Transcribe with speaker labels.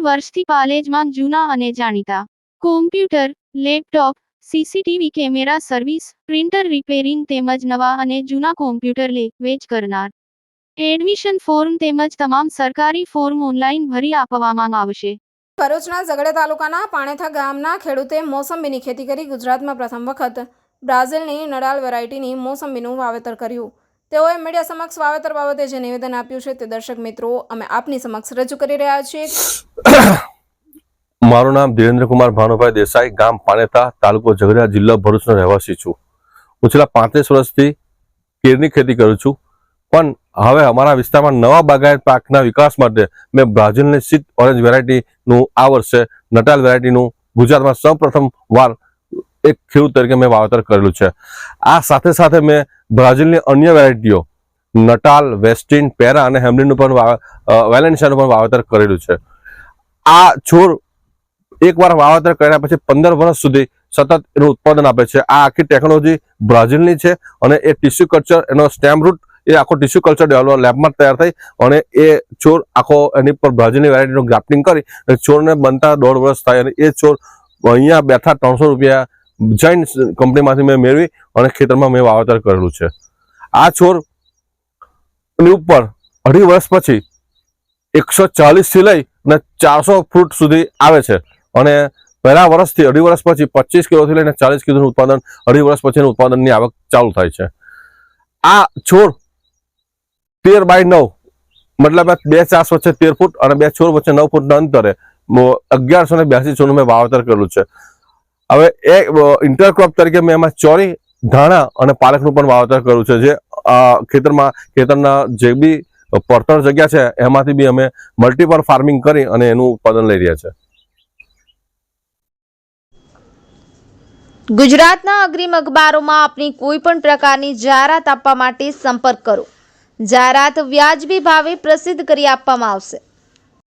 Speaker 1: વર્ષથી પાલેજમાં જૂના અને જાણીતા. Computer laptop CCTV camera service printer repairing તેમજ નવા અને જૂના કોમ્પ્યુટર લે, વેચ કરનાર. એડમિશન ફોર્મ તેમજ તમામ સરકારી ફોર્મ ઓનલાઈન ભરી આપવામાં આવશે.
Speaker 2: ભરૂચના ઝઘડા તાલુકાના પાણેથા ગામના ખેડૂતે મોસંબીની ખેતી કરી ગુજરાતમાં પ્રથમ વખત. બ્રાઝિલની નડાલ વેરાયટીની મોસંબીનું વાવેતર કર્યું. તેઓએ મીડિયા સમક્ષ વાવેતર બાબતે જે નિવેદન આપ્યું છે તે દર્શક મિત્રો અમે આપની સમક્ષ રજૂ કરી રહ્યા છીએ.
Speaker 3: મારું નામ ધીરેન્દ્રકુમાર ભાનુભાઈ દેસાઈ, ગામ પાનેતા, તાલુકો ઝઘડા જિલ્લો ભરૂચનો રહેવાસી છું. હું છેલ્લા પાંત્રીસ વર્ષથી કેરની ખેતી કરું છું, પણ હવે અમારા વિસ્તારમાં નવા બાગાયત પાકના વિકાસ માટે મેં બ્રાઝિલની સીટ ઓરેન્જ વેરાયટીનું આ વર્ષે નટાલ વેરાયટીનું ગુજરાતમાં સૌપ્રથમ વાર એક ખેડૂત તરીકે મેં વાવેતર કરેલું છે. આ સાથે સાથે મેં બ્રાઝિલની અન્ય વેરાયટીઓ, નટાલ, વેસ્ટિન, પેરા અને હેમલિનનું પણ વેલેન્શિયાનું પણ વાવેતર કરેલું છે. આ છોડ એકવાર વાવેતર કર્યા પછી પંદર વર્ષ સુધી સતત એનું ઉત્પાદન આપે છે. આ આખી ટેકનોલોજી બ્રાઝિલની છે અને એ ટિશ્યુ કલ્ચર, એનો સ્ટેમ રૂટ, એ આખો ટિશ્યુ કલ્ચર ડેવલપ, લેબમાં તૈયાર થઈ અને એ છોડ આખો એની પર બ્રાઝિલની વેરાયટીનું ગ્રાફ્ટિંગ કરી છોડને બનતા દોઢ વર્ષ થાય અને એ છોડ અહીંયા બેઠા ત્રણસો રૂપિયા જૈન કંપનીમાંથી મેં મેળવી અને ખેતરમાં મેં વાવેતર કરેલું છે. આ છોડની ઉપર અઢી વર્ષ પછી એકસો ચાલીસથી લઈ અને ચારસો ફૂટ સુધી આવે છે. અને પહેલા વર્ષથી અઢી વર્ષ પછી પચીસ કિલોથી લઈને ચાલીસ કિલોનું ઉત્પાદન, અઢી વર્ષ પછીનું ઉત્પાદનની આવક ચાલુ થાય છે. આ છોડ તેર બાય નવ, મતલબ બે ચાસ વચ્ચે તેર ફૂટ અને બે છોડ વચ્ચે નવ ફૂટના અંતરે અગિયારસો ને બ્યાસી છોડનું મેં વાવેતર કરેલું છે. હવે એ ઇન્ટરક્રોપ તરીકે મેં એમાં ચોરી, ધાણા અને પાલકનું પણ વાવેતર કર્યું છે, જે ખેતરમાં, ખેતરના જે બી પડતર જગ્યા છે, એમાંથી બી અમે મલ્ટીપલ ફાર્મિંગ કરી અને એનું ઉત્પાદન લઈ રહ્યા છે.
Speaker 4: ગુજરાતના અગ્રીમ અખબારોમાં આપની કોઈ પણ પ્રકારની જાહેરાત આપવા માટે સંપર્ક કરો. જાહેરાત વ્યાજબી ભાવે પ્રસિદ્ધ કરી આપવામાં આવશે.